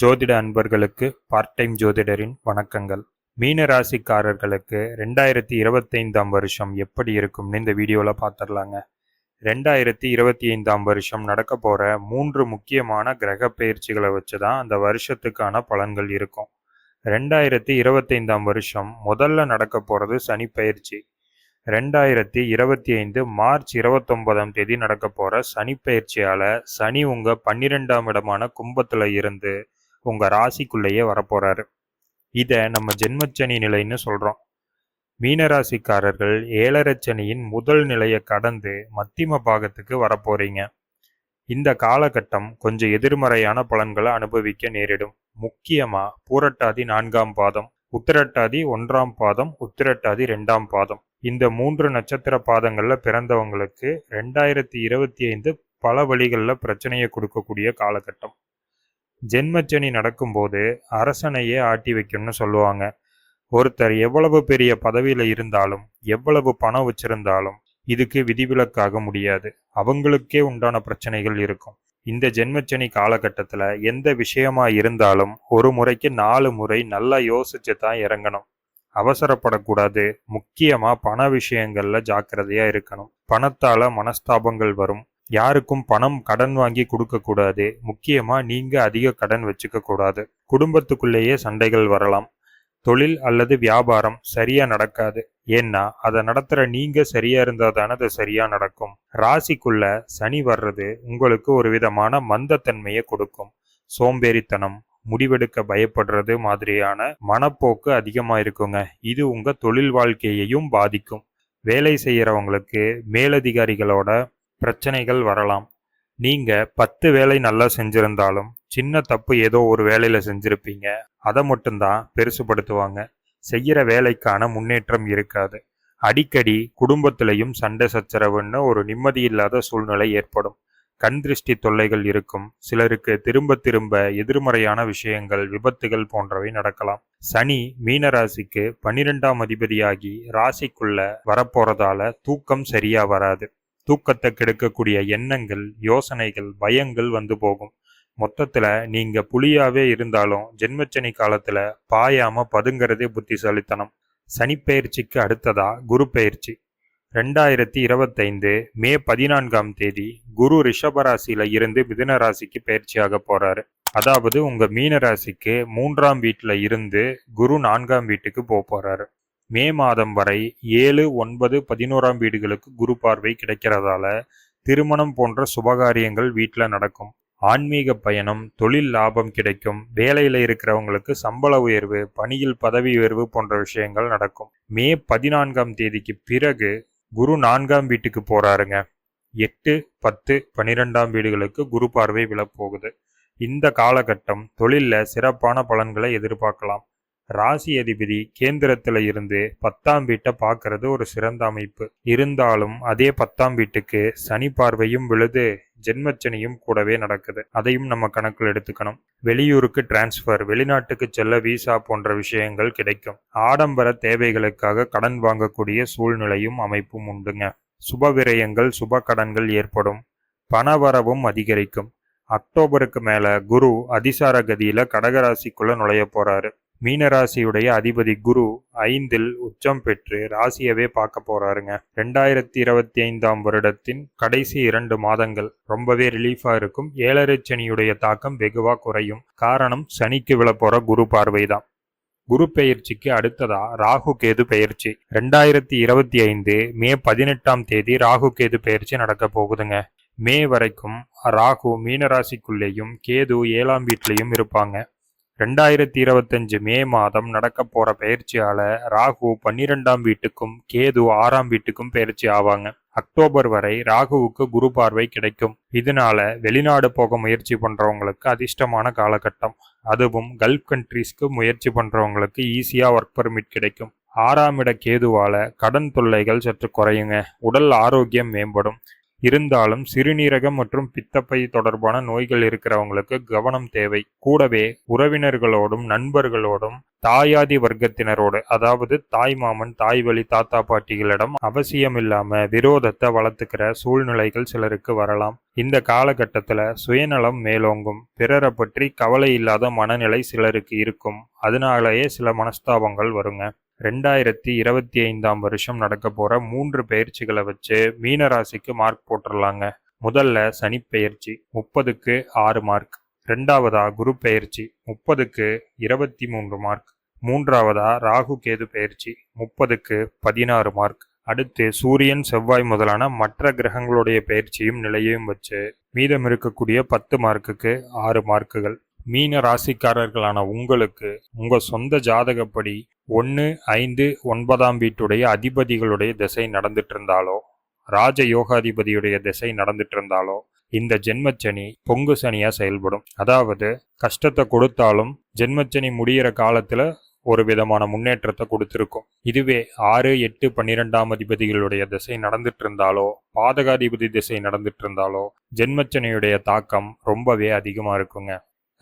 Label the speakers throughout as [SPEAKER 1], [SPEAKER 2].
[SPEAKER 1] ஜோதிட அன்பர்களுக்கு part time ஜோதிடரின் வணக்கங்கள். மீன ராசிக்காரர்களுக்கு ரெண்டாயிரத்தி இருபத்தைந்தாம் வருஷம் எப்படி இருக்கும்னு இந்த வீடியோவில் பார்த்துடலாங்க ரெண்டாயிரத்தி இருபத்தி ஐந்தாம் வருஷம் நடக்க போகிற மூன்று முக்கியமான கிரக பயிற்சிகளை வச்சு தான் அந்த வருஷத்துக்கான பலன்கள் இருக்கும். ரெண்டாயிரத்தி இருபத்தைந்தாம் வருஷம் முதல்ல நடக்க போகிறது சனி பயிற்சி. ரெண்டாயிரத்தி இருபத்தி ஐந்து மார்ச் இருபத்தொன்பதாம் தேதி நடக்க போகிற சனி பயிற்சியால் சனி உங்கள் பன்னிரெண்டாம் இடமான கும்பத்தில் இருந்து உங்கள் ராசிக்குள்ளேயே வரப்போகிறாரு இதை நம்ம ஜென்மச்சனி நிலைன்னு சொல்கிறோம் மீனராசிக்காரர்கள் ஏழரச்சனியின் முதல் நிலையை கடந்து மத்திம பாகத்துக்கு வரப்போறீங்க. இந்த காலகட்டம் கொஞ்சம் எதிர்மறையான பலன்களை அனுபவிக்க நேரிடும். முக்கியமாக பூரட்டாதி நான்காம் பாதம் உத்திரட்டாதி ஒன்றாம் பாதம் உத்திரட்டாதி ரெண்டாம் பாதம். இந்த மூன்று நட்சத்திர பாதங்களில் பிறந்தவங்களுக்கு ரெண்டாயிரத்தி இருபத்தி ஐந்து பல வழிகளில் பிரச்சனையை கொடுக்கக்கூடிய காலகட்டம். ஜென்மச்சனி நடக்கும்போது அரசனையே ஆட்டி வைக்கணும்னு சொல்லுவாங்க. ஒருத்தர் எவ்வளவு பெரிய பதவியில் இருந்தாலும் எவ்வளவு பணம் வச்சிருந்தாலும் இதுக்கு விதிவிலக்காக முடியாது. அவங்களுக்கே உண்டான பிரச்சனைகள் இருக்கும். இந்த ஜென்மச்சனி காலகட்டத்தில் எந்த விஷயமா இருந்தாலும் ஒரு முறைக்கு நாலு முறை நல்லா யோசிச்சு தான் இறங்கணும். அவசரப்படக்கூடாது. முக்கியமாக பண விஷயங்களில் ஜாக்கிரதையாக இருக்கணும். பணத்தால் மனஸ்தாபங்கள் வரும். யாருக்கும் பணம் கடன் வாங்கி கொடுக்கக்கூடாது முக்கியமாக நீங்கள் அதிக கடன் வச்சுக்க கூடாது. குடும்பத்துக்குள்ளேயே சண்டைகள் வரலாம். தொழில் அல்லது வியாபாரம் சரியா நடக்காது. ஏன்னா அதை நடத்துற நீங்க சரியா இருந்தா தானே அது சரியா நடக்கும். ராசிக்குள்ள சனி வர்றது உங்களுக்கு ஒரு விதமான மந்தத்தன்மையை கொடுக்கும். சோம்பேறித்தனம் முடிவெடுக்க பயப்படுறது மாதிரியான மனப்போக்கு அதிகமா இருக்குங்க. இது உங்க தொழில் வாழ்க்கையையும் பாதிக்கும். வேலை செய்யறவங்களுக்கு மேலதிகாரிகளோட பிரச்சனைகள் வரலாம். நீங்கள் பத்து வேலை நல்லா செஞ்சுருந்தாலும் சின்ன தப்பு ஏதோ ஒரு வேலையில் செஞ்சுருப்பீங்க. அதை மட்டும்தான் பெருசுபடுத்துவாங்க. செய்கிற வேலைக்கான முன்னேற்றம் இருக்காது. அடிக்கடி குடும்பத்திலையும் சண்டை சச்சரவுன்னு ஒரு நிம்மதி இல்லாத சூழ்நிலை ஏற்படும். கண் திருஷ்டி தொல்லைகள் இருக்கும். சிலருக்கு திரும்ப திரும்ப எதிர்மறையான விஷயங்கள் விபத்துகள் போன்றவை நடக்கலாம். சனி மீனராசிக்கு பன்னிரெண்டாம் அதிபதியாகி ராசிக்குள்ள வரப்போறதால தூக்கம் சரியா வராது. தூக்கத்தை கெடுக்கக்கூடிய எண்ணங்கள் யோசனைகள் பயங்கள் வந்து போகும். மொத்தத்துல நீங்க புலியாவே இருந்தாலும் ஜென்மச்சனி காலத்துல பாயாம பதுங்கிறதே புத்திசாலித்தனம். சனிப்பெயர்ச்சிக்கு அடுத்ததா குரு பெயர்ச்சி ரெண்டாயிரத்தி இருபத்தைந்து மே பதினான்காம் தேதி குரு ரிஷபராசியில இருந்து மிதுன ராசிக்கு பயிற்சியாக போறாரு. அதாவது உங்க மீன ராசிக்கு மூன்றாம் வீட்டுல இருந்து குரு நான்காம் வீட்டுக்கு போக போறாரு. மே மாதம் வரை ஏழு ஒன்பது பதினோராம் வீடுகளுக்கு குரு பார்வை கிடைக்கிறதால திருமணம் போன்ற சுபகாரியங்கள் வீட்டில் நடக்கும். ஆன்மீக பயணம் தொழில் லாபம் கிடைக்கும். வேலையில் இருக்கிறவங்களுக்கு சம்பள உயர்வு பணியில் பதவி உயர்வு போன்ற விஷயங்கள் நடக்கும். மே பதினான்காம் தேதிக்கு பிறகு குரு நான்காம் வீட்டுக்கு போறாருங்க. எட்டு பத்து பனிரெண்டாம் வீடுகளுக்கு குரு பார்வை விழப்போகுது. இந்த காலகட்டம் தொழிலில் சிறப்பான பலன்களை எதிர்பார்க்கலாம். ராசி அதிபதி கேந்திரத்தில் இருந்து பத்தாம் வீட்டை பார்க்கறது ஒரு சிறந்த அமைப்பு. இருந்தாலும் அதே பத்தாம் வீட்டுக்கு சனி பார்வையும் விழுது ஜென்மச்சனியும் கூடவே நடக்குது. அதையும் நம்ம கணக்கில் எடுத்துக்கணும். வெளியூருக்கு டிரான்ஸ்ஃபர் வெளிநாட்டுக்கு செல்ல விசா போன்ற விஷயங்கள் கிடைக்கும். ஆடம்பர தேவைகளுக்காக கடன் வாங்கக்கூடிய சூழ்நிலையும் அமைப்பும் உண்டுங்க. சுப விரயங்கள் சுப கடன்கள் ஏற்படும். பணவரவும் அதிகரிக்கும். அக்டோபருக்கு மேல குரு அதிசார கதியில கடகராசிக்குள்ள நுழைய போறாரு. மீனராசியுடைய அதிபதி குரு ஐந்தில் உச்சம் பெற்று ராசியவே பார்க்க போறாருங்க. ரெண்டாயிரத்தி இருபத்தி ஐந்தாம் வருடத்தின் கடைசி இரண்டு மாதங்கள் ரொம்பவே ரிலீஃபா இருக்கும். ஏழரை சனியுடைய தாக்கம் வெகுவா குறையும். காரணம் சனிக்கு விழப்போற குரு பார்வைதான். குரு பெயர்ச்சிக்கு அடுத்ததா ராகு கேது பெயர்ச்சி. ரெண்டாயிரத்தி இருபத்தி ஐந்து மே பதினெட்டாம் தேதி ராகு கேது பெயர்ச்சி நடக்க போகுதுங்க. மே வரைக்கும் ராகு மீனராசிக்குள்ளேயும் கேது ஏழாம் வீட்லேயும் இருப்பாங்க. ரெண்டாயிரத்தி இருபத்தஞ்சு மே மாதம் நடக்க போற பயிற்சியால ராகு பன்னிரெண்டாம் வீட்டுக்கும் கேது ஆறாம் வீட்டுக்கும் பயிற்சி ஆவாங்க. அக்டோபர் வரை ராகுவுக்கு குரு பார்வை கிடைக்கும். இதனால வெளிநாடு போக முயற்சி பண்றவங்களுக்கு அதிர்ஷ்டமான காலகட்டம். அதுவும் கல்ஃப் கண்ட்ரீஸ்க்கு முயற்சி பண்றவங்களுக்கு ஈஸியா ஒர்க் பர்மிட் கிடைக்கும். ஆறாம் இட கேதுவால கடன் தொல்லைகள் சற்று குறையுங்க. உடல் ஆரோக்கியம் மேம்படும். இருந்தாலும் சிறுநீரகம் மற்றும் பித்தப்பை தொடர்பான நோய்கள் இருக்கிறவங்களுக்கு கவனம் தேவை. கூடவே உறவினர்களோடும் நண்பர்களோடும் தாயாதி வர்க்கத்தினரோடு அதாவது தாய் மாமன் தாய் வழி தாத்தா பாட்டிகளிடம் அவசியமில்லாம விரோதத்தை வளர்த்துக்கிற சூழ்நிலைகள் சிலருக்கு வரலாம். இந்த காலகட்டத்துல சுயநலம் மேலோங்கும். பிறரை பற்றி கவலை இல்லாத மனநிலை சிலருக்கு இருக்கும். அதனாலேயே சில மனஸ்தாபங்கள் வருங்க. ரெண்டாயிரத்தி இருபத்தி ஐந்தாம் வருஷம் நடக்க போகிற மூன்று பயிற்சிகளை வச்சு மீனராசிக்கு மார்க் போட்டுடலாங்க. முதல்ல சனி பெயர்ச்சி முப்பதுக்கு ஆறு மார்க் ரெண்டாவதா குரு பெயர்ச்சி முப்பதுக்கு இருபத்தி மூன்று மார்க் மூன்றாவதா ராகு கேது பெயர்ச்சி முப்பதுக்கு பதினாறு மார்க் அடுத்து சூரியன் செவ்வாய் முதலான மற்ற கிரகங்களுடைய பயிற்சியும் நிலையையும் வச்சு மீதம் இருக்கக்கூடிய பத்து மார்க்குக்கு ஆறு மார்க்குகள் மீன ராசிக்காரர்களான உங்களுக்கு உங்கள் சொந்த ஜாதகப்படி ஒன்று ஐந்து ஒன்பதாம் வீட்டுடைய அதிபதிகளுடைய திசை நடந்துட்டு இருந்தாலோ ராஜ யோகாதிபதியுடைய திசை நடந்துட்டு இருந்தாலோ இந்த ஜென்மச்சனி பொங்கு சனியாக செயல்படும். அதாவது கஷ்டத்தை கொடுத்தாலும் ஜென்மச்சனி முடியிற காலத்தில் ஒரு விதமான முன்னேற்றத்தை கொடுத்துருக்கும். இதுவே ஆறு எட்டு பன்னிரெண்டாம் அதிபதிகளுடைய திசை நடந்துட்டு இருந்தாலோ பாதகாதிபதி திசை நடந்துட்டு இருந்தாலோ ஜென்மச்சனையுடைய தாக்கம் ரொம்பவே அதிகமாக இருக்குங்க.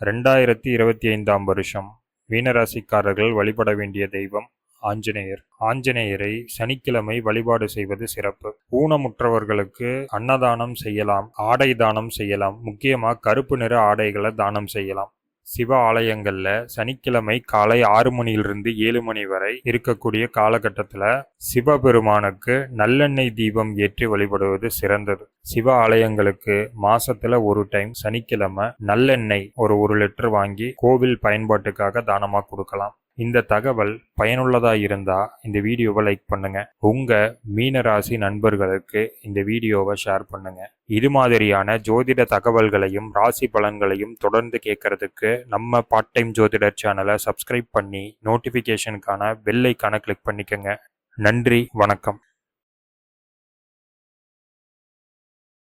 [SPEAKER 1] ரெண்டாயிரத்தி இருபத்தி ஐந்தாம் வருஷம். மீனராசிக்காரர்கள் வழிபட வேண்டிய தெய்வம் ஆஞ்சநேயர். ஆஞ்சநேயரை சனிக்கிழமை வழிபாடு செய்வது சிறப்பு. ஊனமுற்றவர்களுக்கு அன்னதானம் செய்யலாம் ஆடை தானம் செய்யலாம் முக்கியமாக கருப்பு நிற ஆடைகளை தானம் செய்யலாம். சிவ ஆலயங்களில் சனிக்கிழமை காலை ஆறு மணியிலிருந்து ஏழு மணி வரை இருக்கக்கூடிய காலகட்டத்தில் சிவபெருமானுக்கு நல்லெண்ணெய் தீபம் ஏற்றி வழிபடுவது சிறந்தது. சிவ ஆலயங்களுக்கு மாசத்துல ஒரு டைம் சனிக்கிழமை நல்லெண்ணெய் ஒரு ஒரு லிட்டர் வாங்கி கோவில் பயன்பாட்டுக்காக தானமாக கொடுக்கலாம். இந்த தகவல் பயனுள்ளதா இருந்தா இந்த வீடியோவை லைக் பண்ணுங்க. உங்க மீனராசி நண்பர்களுக்கு இந்த வீடியோவை ஷேர் பண்ணுங்க. இது மாதிரியான ஜோதிட தகவல்களையும் ராசி பலன்களையும் தொடர்ந்து கேட்கறதுக்கு நம்ம பார்ட் டைம் ஜோதிடர் சேனலை சப்ஸ்கிரைப் பண்ணி நோட்டிஃபிகேஷனுக்கான பெல்லைக்கான கிளிக் பண்ணிக்கோங்க. நன்றி வணக்கம்.